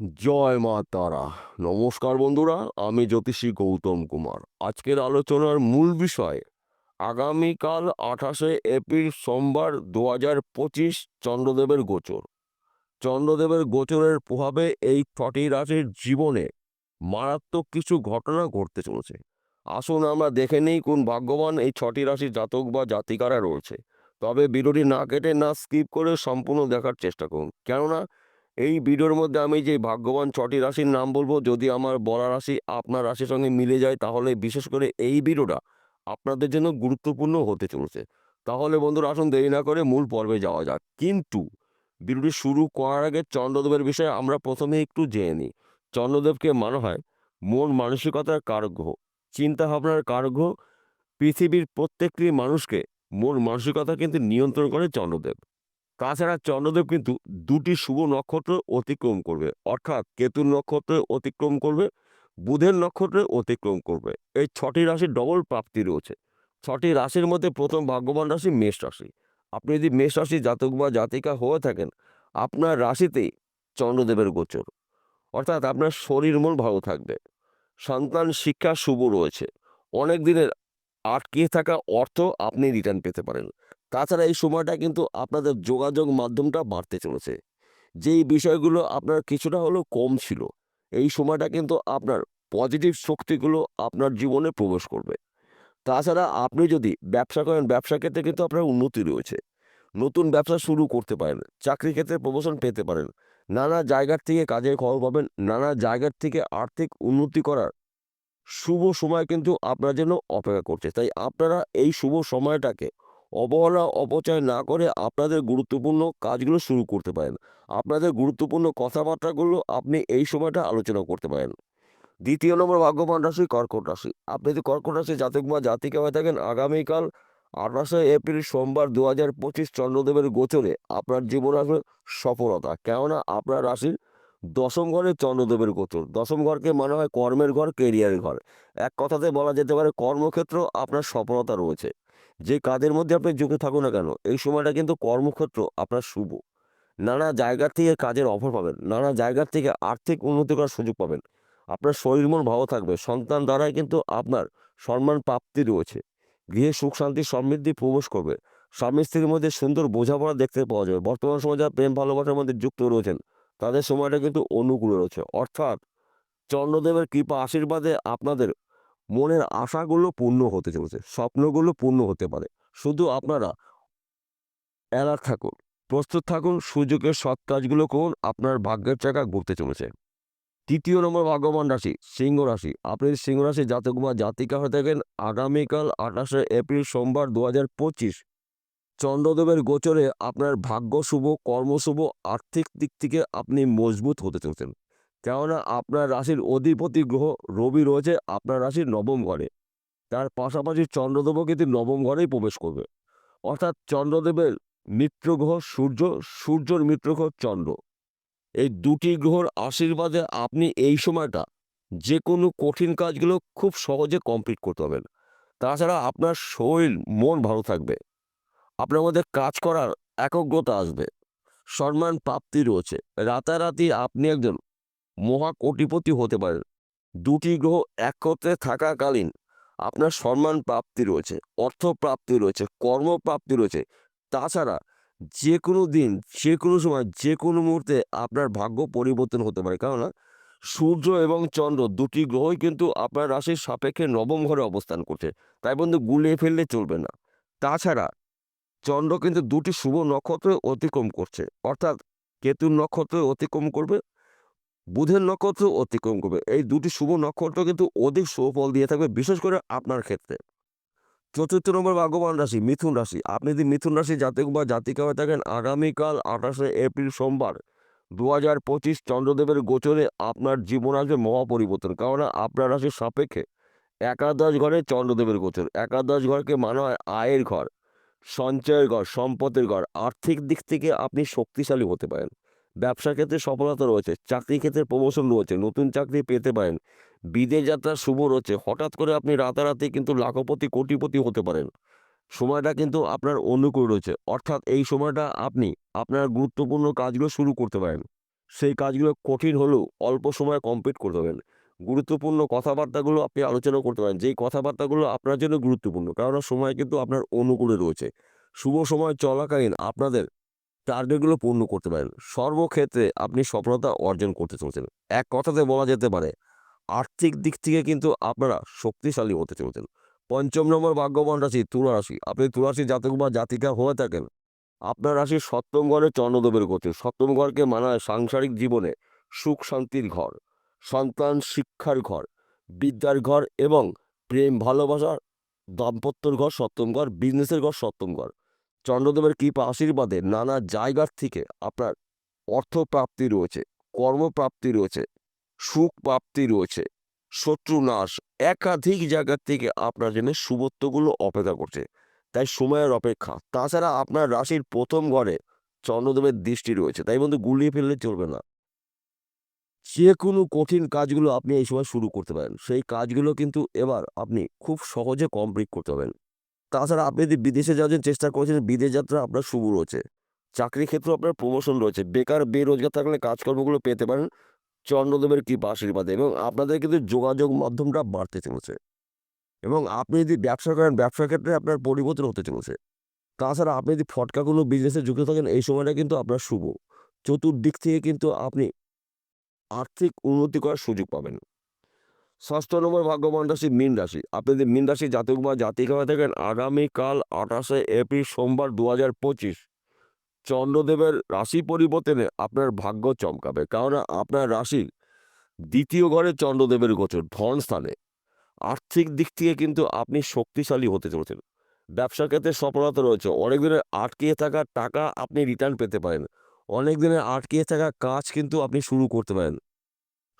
জয় মা তারা। নমস্কার বন্ধুরা, আমি জ্যোতিষী গৌতম কুমার। আজকের আলোচনার মূল বিষয়, আগামীকাল আঠাশে এপ্রিল সোমবার দু হাজার পঁচিশ চন্দ্রদেবের গোচর। চন্দ্রদেবের গোচরের প্রভাবে এই ছটি রাশির জীবনে মারাত্মক কিছু ঘটনা ঘটতে চলেছে। আসুন আমরা দেখে নেই কোন ভাগ্যবান এই ছটি রাশির জাতক বা জাতিকারা রয়েছে। তবে ভিডিওটি না কেটে না স্কিপ করে সম্পূর্ণ দেখার চেষ্টা করুন। কেননা এই ভিডিওর মধ্যে আমি যে ভাগ্যবান ছটি রাশির নাম বলব, যদি আমার বলা রাশি আপনার রাশির সঙ্গে মিলে যায়, তাহলে বিশেষ করে এই ভিডিওটা আপনাদের জন্য গুরুত্বপূর্ণ হতে চলেছে। তাহলে বন্ধুরা আসুন দেরি না করে মূল পর্বে যাওয়া যাক। কিন্তু ভিডিওটি শুরু করার আগে চন্দ্রদেবের বিষয়ে আমরা প্রথমে একটু জেনে নিই। চন্দ্রদেবকে মানা হয় মন মানসিকতার কারক গ্রহ চিন্তা ভাবনার কারক গ্রহ পৃথিবীর প্রত্যেকটি মানুষকে মন মানসিকতা কিন্তু নিয়ন্ত্রণ করে চন্দ্রদেব। তাছাড়া চন্দ্রদেব কিন্তু দুটি শুভ নক্ষত্র অতিক্রম করবে। অর্থাৎ কেতুর নক্ষত্র অতিক্রম করবে, বুধের নক্ষত্রে অতিক্রম করবে। এই ছটি রাশির ডবল প্রাপ্তি রয়েছে। ছটি রাশির মধ্যে প্রথম ভাগ্যবান রাশি মেষ রাশি। আপনি যদি মেষ রাশি জাতক বা জাতিকা হয়ে থাকেন, আপনার রাশিতেই চন্দ্রদেবের গোচর। অর্থাৎ আপনার শরীর মন ভালো থাকবে। সন্তান শিক্ষা শুভ রয়েছে। অনেক দিনের আটকে থাকা অর্থ আপনি রিটার্ন পেতে পারেন। তাছাড়া এই সময়টা কিন্তু আপনাদের যোগাযোগ মাধ্যমটা বাড়তে চলেছে। যেই বিষয়গুলো আপনার কিছুটা হলেও কম ছিল, এই সময়টা কিন্তু আপনার পজিটিভ শক্তিগুলো আপনার জীবনে প্রবেশ করবে। তাছাড়া আপনি যদি ব্যবসা করেন, ব্যবসা ক্ষেত্রে কিন্তু আপনার উন্নতি রয়েছে। নতুন ব্যবসা শুরু করতে পারেন, চাকরি ক্ষেত্রে প্রমোশন পেতে পারেন, নানা জায়গার থেকে কাজের খবর পাবেন, নানা জায়গার থেকে আর্থিক উন্নতি করার শুভ সময় কিন্তু আপনার জন্য অপেক্ষা করছে। তাই আপনারা এই শুভ সময়টাকে অবহেলা, অপচয় না করে আপনাদের গুরুত্বপূর্ণ কাজগুলো শুরু করতে পারেন। আপনাদের গুরুত্বপূর্ণ কথাবার্তাগুলো আপনি এই সময়টা আলোচনা করতে পারেন। দ্বিতীয় নম্বর, ভাগ্যবান রাশি, কর্কট রাশি। আপনি যদি কর্কট রাশি জাতক বা জাতিকা হয়ে থাকেন, আগামীকাল আঠাশে এপ্রিল সোমবার দু হাজার পঁচিশ চন্দ্রদেবের গোচরে আপনার জীবন আসবে সফলতা। কেননা আপনার রাশির দশম ঘরে চন্দ্রদেবের গোচর। দশম ঘরকে মনে হয় কর্মের ঘর কেরিয়ারের ঘর। এক কথাতে বলা যেতে পারে কর্মক্ষেত্র আপনার সফলতা রয়েছে। যে কাজের মধ্যে আপনি যুক্ত থাকুন না কেন, এই সময়টা কিন্তু কর্মক্ষেত্র আপনার শুভ। নানা জায়গার থেকে কাজের অফার পাবেন, নানা জায়গার থেকে আর্থিক উন্নতি করার সুযোগ পাবেন। আপনার শরীর মন ভালো থাকবে, সন্তান দ্বারাই কিন্তু আপনার সম্মান প্রাপ্তি রয়েছে। গৃহে সুখ, শান্তি, সমৃদ্ধি প্রবেশ করবে। স্বামী স্ত্রীর মধ্যে সুন্দর বোঝাপড়া দেখতে পাওয়া যাবে। বর্তমান সময় যারা প্রেম ভালোবাসার মধ্যে যুক্ত রয়েছেন, তাদের সময়টা কিন্তু অনুকূলে রয়েছে। অর্থাৎ চন্দ্রদেবের কৃপা আশীর্বাদে আপনাদের মনের আশাগুলো পূর্ণ হতে চলেছে, স্বপ্নগুলো পূর্ণ হতে পারে। শুধু আপনারা অ্যালার্ট থাকুন, প্রস্তুত থাকুন, সুযোগের সৎ কাজগুলো করুন, আপনার ভাগ্যের চাকা ঘুরতে চলেছে। তৃতীয় নম্বর ভাগ্যবান রাশি, সিংহ রাশি। আপনি সিংহ রাশি জাতক বা জাতিকা হয়ে থাকেন। আগামীকাল আঠাশে এপ্রিল সোমবার দু হাজার পঁচিশ। চন্দ্রদেবের গোচরে আপনার ভাগ্য শুভ কর্মশুভ আর্থিক দিক থেকে আপনি মজবুত হতে চলছেন। কেননা আপনার রাশির অধিপতি গ্রহ রবি রয়েছে, আপনার রাশির নবম ঘরে। তার পাশাপাশি চন্দ্রদেবও কিন্তু নবম ঘরেই প্রবেশ করবে। অর্থাৎ চন্দ্রদেবের মিত্র গ্রহ সূর্য, সূর্যর মিত্র গ্রহ চন্দ্র। এই দুটি গ্রহর আশীর্বাদে আপনি এই সময়টা যে কোনো কঠিন কাজগুলো খুব সহজে কমপ্লিট করতে পারবেন। তাছাড়া আপনার শরীর, মন ভালো থাকবে। আপনার মধ্যে কাজ করার একগ্রতা আসবে। সম্মান, প্রাপ্তি রয়েছে। রাতারাতি আপনি একজন মহা কোটিপতি হতে পারেন দুটি গ্রহ একত্রে থাকাকালীন আপনার সম্মান প্রাপ্তি রয়েছে, অর্থ প্রাপ্তি রয়েছে কর্মপ্রাপ্তি রয়েছে। তাছাড়া যে কোনো দিন যে কোনো সময় যে কোনো মুহূর্তে আপনার ভাগ্য পরিবর্তন হতে পারে। কেননা সূর্য এবং চন্দ্র দুটি গ্রহই কিন্তু আপনার রাশির সাপেক্ষে নবম ঘরে অবস্থান করছে। তাই বন্ধু, গুলিয়ে ফেললে চলবে না। তাছাড়া চন্দ্র কিন্তু দুটি শুভ নক্ষত্র অতিক্রম করছে। অর্থাৎ কেতুর নক্ষত্র অতিক্রম করবে বুধের নক্ষত্র অতিক্রম করবে। এই দুটি শুভ নক্ষত্র কিন্তু অধিক সুফল দিয়ে থাকবে, বিশেষ করে আপনার ক্ষেত্রে। চতুর্থ নম্বর ভাগ্যবান রাশি, মিথুন রাশি। আপনি যদি মিথুন রাশি জাতক বা জাতিকা হয়ে থাকেন, আগামীকাল আঠাশে এপ্রিল সোমবার দু হাজার পঁচিশ চন্দ্রদেবের গোচরে আপনার জীবন আসবে মহাপরিবর্তন কারণ আপনার রাশির সাপেক্ষে একাদশ ঘরে চন্দ্রদেবের গোচর। একাদশ ঘরকে মানা হয় আয়ের ঘর, সঞ্চয়ের ঘর সম্পদের ঘর। আর্থিক দিক থেকে আপনি শক্তিশালী হতে পারেন। ব্যবসা ক্ষেত্রে সফলতা রয়েছে চাকরি ক্ষেত্রে প্রমোশন রয়েছে, নতুন চাকরি পেতে পারেন, বিদেশ যাত্রার শুভ রয়েছে, হঠাৎ করে আপনি রাতারাতি কিন্তু লাখপতি, কোটিপতি হতে পারেন। সময়টা কিন্তু আপনার অনুকূল রয়েছে, অর্থাৎ এই সময়টা আপনি আপনার গুরুত্বপূর্ণ কাজগুলো শুরু করতে পারেন। সেই কাজগুলো কঠিন হলেও অল্প সময়ে কমপ্লিট করতে পারবেন গুরুত্বপূর্ণ কথাবার্তাগুলো আপনি আলোচনা করতে পারেন, যেই কথাবার্তাগুলো আপনার জন্য গুরুত্বপূর্ণ কারণ সময় কিন্তু আপনার অনুকূলে রয়েছে। শুভ সময় চলাকালীন আপনাদের টার্গেটগুলো পূর্ণ করতে পারেন। সর্বক্ষেত্রে আপনি সফলতা অর্জন করতে চলছেন। এক কথাতে বলা যেতে পারে, আর্থিক দিক থেকে কিন্তু আপনারা শক্তিশালী হতে চলছেন। পঞ্চম নম্বর ভাগ্যবান রাশি, তুলা রাশি। আপনি তুলা রাশি জাতক বা জাতিকা হয়ে থাকেন। আপনার রাশি সপ্তম ঘরে চন্দ্রদেবের গোচর সপ্তম ঘরকে মানায় সাংসারিক জীবনে সুখ শান্তির ঘর, সন্তান শিক্ষার ঘর, বিদ্যার ঘর এবং প্রেম ভালোবাসার দাম্পত্যর ঘর সপ্তম ঘর বিজনেসের ঘর সপ্তম ঘর। চন্দ্রদেবের কৃপা আশীর্বাদে নানা জায়গার থেকে আপনার অর্থ প্রাপ্তি রয়েছে, কর্মপ্রাপ্তি রয়েছে সুখ প্রাপ্তি রয়েছে শত্রু নাশ একাধিক জায়গার থেকে আপনার জন্য শুভত্বগুলো অপেক্ষা করছে। তাই সময়ের অপেক্ষা। তাছাড়া আপনার রাশির প্রথম ঘরে চন্দ্রদেবের দৃষ্টি রয়েছে। তাই বন্ধু, গুলিয়ে ফেললে চলবে না। যে কোনো কঠিন কাজগুলো আপনি এই সময় শুরু করতে পারেন। সেই কাজগুলো কিন্তু এবার আপনি খুব সহজে কমপ্লিট করতে পারবেন। তাছাড়া আপনি যদি বিদেশে যাওয়ার জন্য চেষ্টা করছেন, বিদেশ যাত্রা আপনার শুভ রয়েছে। চাকরি ক্ষেত্রে আপনার প্রমোশন রয়েছে। বেকার, বেরোজগার থাকলে কাজকর্মগুলো পেতে পারেন চন্দ্রদেবের কৃপা আশীর্বাদে এবং আপনাদের কিন্তু যোগাযোগ মাধ্যমটা বাড়তে চলেছে। এবং আপনি যদি ব্যবসা করেন, ব্যবসার ক্ষেত্রে আপনার পরিবর্তন হতে চলেছে। তাছাড়া আপনি যদি ফটকাগুলো বিজনেসে যুক্ত থাকেন, এই সময়টা কিন্তু আপনার শুভ। চতুর্দিক থেকে কিন্তু আপনি আর্থিক উন্নতি করার সুযোগ পাবেন। ষষ্ঠ নম্বর ভাগ্যবান রাশি মীন রাশি। আপনি যদি মীন রাশি জাতক বা জাতিকা হয়ে থাকেন, আগামীকাল আঠাশে এপ্রিল সোমবার দু হাজার পঁচিশ। চন্দ্রদেবের রাশি পরিবর্তনে আপনার ভাগ্য চমকাবে কারণ আপনার রাশির দ্বিতীয় ঘরে চন্দ্রদেবের গোচর, ধন স্থানে। আর্থিক দিক থেকে কিন্তু আপনি শক্তিশালী হতে চলেছেন। ব্যবসার ক্ষেত্রে সফলতা রয়েছে, অনেক দিনের আটকিয়ে থাকা টাকা আপনি রিটার্ন পেতে পারেন। অনেক দিনের আটকিয়ে থাকা কাজ কিন্তু আপনি শুরু করতে পারেন।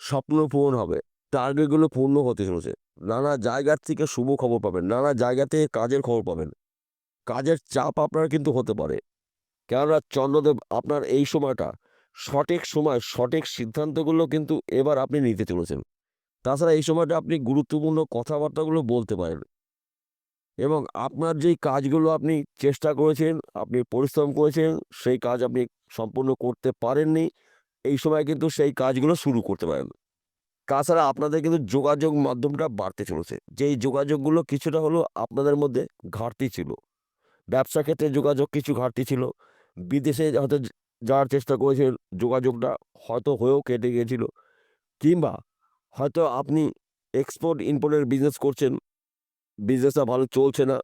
স্বপ্ন পূরণ হবে। টার্গেটগুলো পূর্ণ হতে চলেছে। নানা জায়গার থেকে শুভ খবর পাবেন, নানা জায়গা থেকে কাজের খবর পাবেন। কাজের চাপ আপনার কিন্তু হতে পারে। কেননা চন্দ্রদেব, আপনার এই সময়টা সঠিক সময়, সঠিক সিদ্ধান্তগুলো কিন্তু এবার আপনি নিতে চলেছেন। তাছাড়া এই সময়টা আপনি গুরুত্বপূর্ণ কথাবার্তাগুলো বলতে পারেন। এবং আপনার যেই কাজগুলো আপনি চেষ্টা করেছেন, আপনি পরিশ্রম করেছেন, সেই কাজ আপনি সম্পূর্ণ করতে পারেননি, এই সময় কিন্তু সেই কাজগুলো শুরু করতে পারেন। তাছাড়া আপনাদের কিন্তু যোগাযোগ মাধ্যমটা বাড়তে চলেছে। যেই যোগাযোগগুলো কিছুটা হলেও আপনাদের মধ্যে ঘাটতি ছিল। ব্যবসা ক্ষেত্রে যোগাযোগ কিছু ঘাটতি ছিল। বিদেশে হয়তো যাওয়ার চেষ্টা করেছেন, যোগাযোগটা হয়তো হয়েও কেটে গিয়েছিল। কিংবা হয়তো আপনি এক্সপোর্ট ইম্পোর্টের বিজনেস করছেন বিজনেসটা ভালো চলছে না।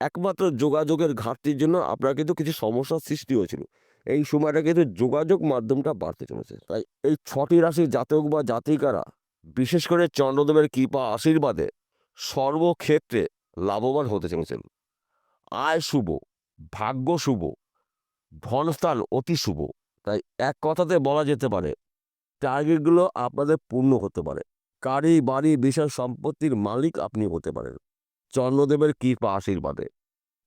একমাত্র যোগাযোগের ঘাটতির জন্য আপনার কিন্তু কিছু সমস্যার সৃষ্টি হয়েছিল। এই সময়টা কিন্তু যোগাযোগ মাধ্যমটা বাড়তে চলেছে। তাই এই ছটি রাশির জাতক বা জাতিকারা বিশেষ করে চন্দ্রদেবের কৃপা আশীর্বাদে সর্বক্ষেত্রে লাভবান হতে চলেছেন। আয় শুভ, ভাগ্য শুভ, ধনস্থান অতি শুভ। তাই এক কথাতে বলা যেতে পারে, টার্গেটগুলো আপনাদের পূর্ণ হতে পারে। গাড়ি, বাড়ি, বিশাল সম্পত্তির মালিক আপনি হতে পারেন। চন্দ্রদেবের কৃপা আশীর্বাদে।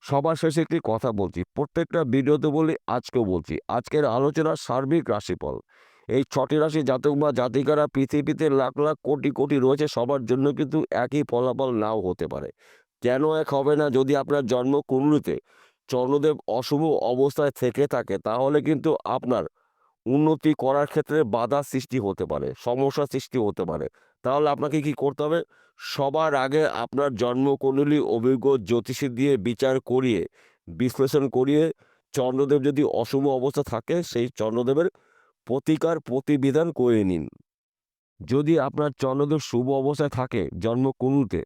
সবার শেষে একটি কথা বলছি, প্রত্যেকটা ভিডিওতে বলি, আজকেও বলছি, আজকের আলোচনা সার্বিক রাশিফল। এই ছটি রাশি জাতক বা জাতিকারা পৃথিবীতে লাখ লাখ কোটি কোটি রয়েছে, সবার জন্য কিন্তু একই ফলাফল নাও হতে পারে। কেন এক হবে না? যদি আপনার জন্ম কুণ্ডলিতে চন্দ্রদেব অশুভ অবস্থায় থেকে থাকে, তাহলে কিন্তু আপনার উন্নতি করার ক্ষেত্রে বাধা সৃষ্টি হতে পারে, সমস্যা সৃষ্টি হতে পারে। তাহলে আপনাকে কি করতে হবে? সবার আগে আপনার জন্মকুণ্ডলী অভিজ্ঞ জ্যোতিষী দিয়ে বিচার করিয়ে, বিশ্লেষণ করিয়ে চন্দ্রদেব যদি অশুভ অবস্থা থাকে, সেই চন্দ্রদেবের প্রতিকার প্রতিবিধান করে নিন। যদি আপনার চন্দ্রদেব শুভ অবস্থায় থাকে জন্ম জন্মকুণ্ডুতে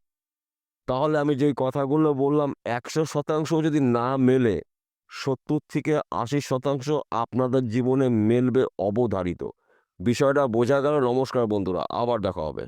তাহলে আমি যে কথাগুলো বললাম একশো শতাংশ যদি না মেলে, সত্তর থেকে আশি শতাংশ আপনাদের জীবনে মেলবে অবধারিত। বিষয়টা বোঝা গেল। নমস্কার বন্ধুরা, আবার দেখা হবে।